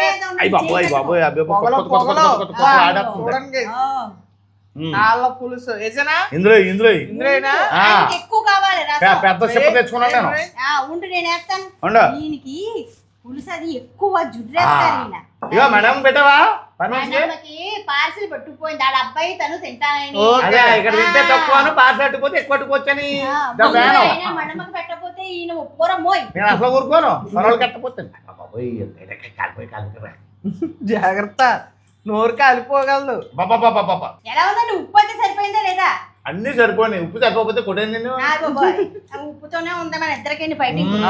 తేట్లేదు. అయ్యి బాబోయ్. బాబోయ్ అబ్బే. చూడండి. కాళ్ళ పులుసు. ఇందులో ఇందులో ఎక్కువ కావాలి పెద్ద సిప్ప తెచ్చుకున్నాను నేను. ఆ, ఉండు నేను వేస్తాను. ఉండు. దీనికి పులుసు అది ఎక్కువ జుడ్రేస్తారు ఇగో మేడం పెట్టావా? పార్సిల్ పట్టుకుపోయింది. ఆడ అబ్బాయి తను తింటానని. ఇక్కడ తింటే తక్కువ పార్సల్ అట్టుపోతే ఎక్కువ అట్టుకోవచ్చని ఆ, పెట్టకపోతే ఈయన ఒప్పుకోరా మోయ్ నేను అసలు ఊరుకోను. మనోళ్ళు కట్టపోతాను బాబోయ్ కాలిపోయి కాలిపోయి. జాగ్రత్త. నోరు కాలిపోగలదు. బాబా బాబా బాబా ఎలా ఉందండి ఉప్పు అయితే సరిపోయిందా లేదా? అన్ని సరిపోయినాయి. ఉప్పు సరిపోతే కొట్టేది నేను నా బాబోయ్, ఆ ఉప్పుతోనే ఉందా మన ఇద్దరికండి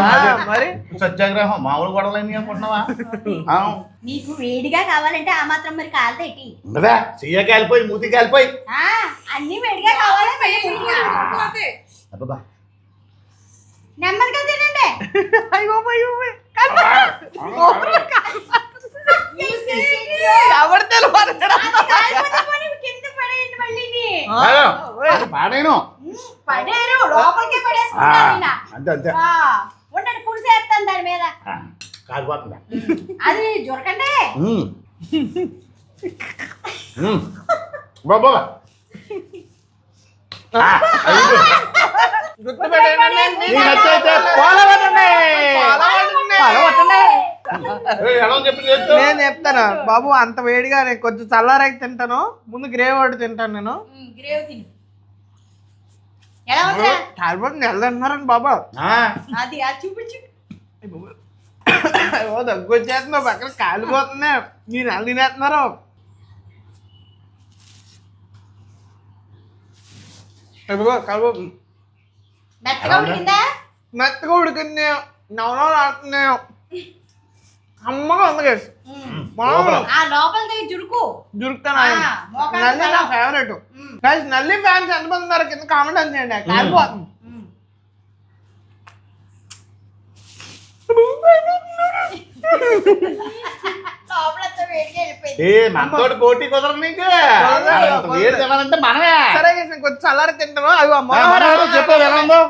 అదే. మరి? సత్యాగ్రహం మామూలు గొడవలన్నీ అనుకుంటున్నావా? ఆ, నీకు వేడిగా కావాలంటే ఆ మాత్రం మరి కాలదేటి ఉండదా చెయ్య కాలిపోయి మూతి కాలిపోయి. ఆ అన్ని వేడిగా కావాలి. అబ్బబ్బా. నెమ్మదిగా తినండి. అయ్యో అయ్యో ఎవరు పాడేను పడేరు లోపలికే ఈయన. అంతే ఉండండి దాని మీద. ఆ, కాలిపోతుందా అది జొరకండి. బాబా నేను చెప్తాను. బాబు అంత వేడిగా నేను కొంచెం చల్లారాకి తింటాను. ముందు గ్రేవ్ ఒకటి తింటాను నేను. గ్రేవ్ తిను. వెళ్ళంటున్నారండి బాబా అది చూపించు. అయ్యో దగ్గు వచ్చేస్తుంది. పక్కన కాలిపోతుంది మీరు ఎలా తినేస్తున్నారు. కాలిపోతుంది మెత్తగా ఉడికిందా? మెత్తగా ఉడికింది. నవనవలు ఆడుతున్నాయి అమ్మగా ఉంది గైస్. ఆ లోపల జురుకు మోకాలు నల్లి నా. ఫేవరెట్ గైస్ నల్లి ఫ్యాన్స్ ఎంతమంది ఉన్నారు కింద కామెంట్ అని చేయండి. కాలిపోతుంది. ఏ మనతోటి పోటీ కుదరదు నీకు? అంత వేడి తినాలంటే మనమే. సరే guys, నేను కొంచెం చల్లారి తింటాను. అవి అమ్మ ఎలా ఉందో?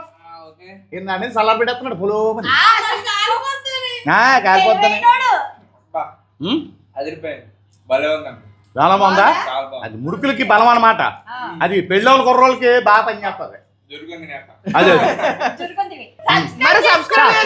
పెట్టేస్తున్నాడు పులో చాలా బాగుందా? అది ముడుకులకి బలం అన్నమాట ఆ, అది పెళ్ళోళ్ళ కుర్రోళ్ళకి బాగా పనిచేస్తుంది దొరికింది నేత అదే. మరి సబ్స్క్రైబ్.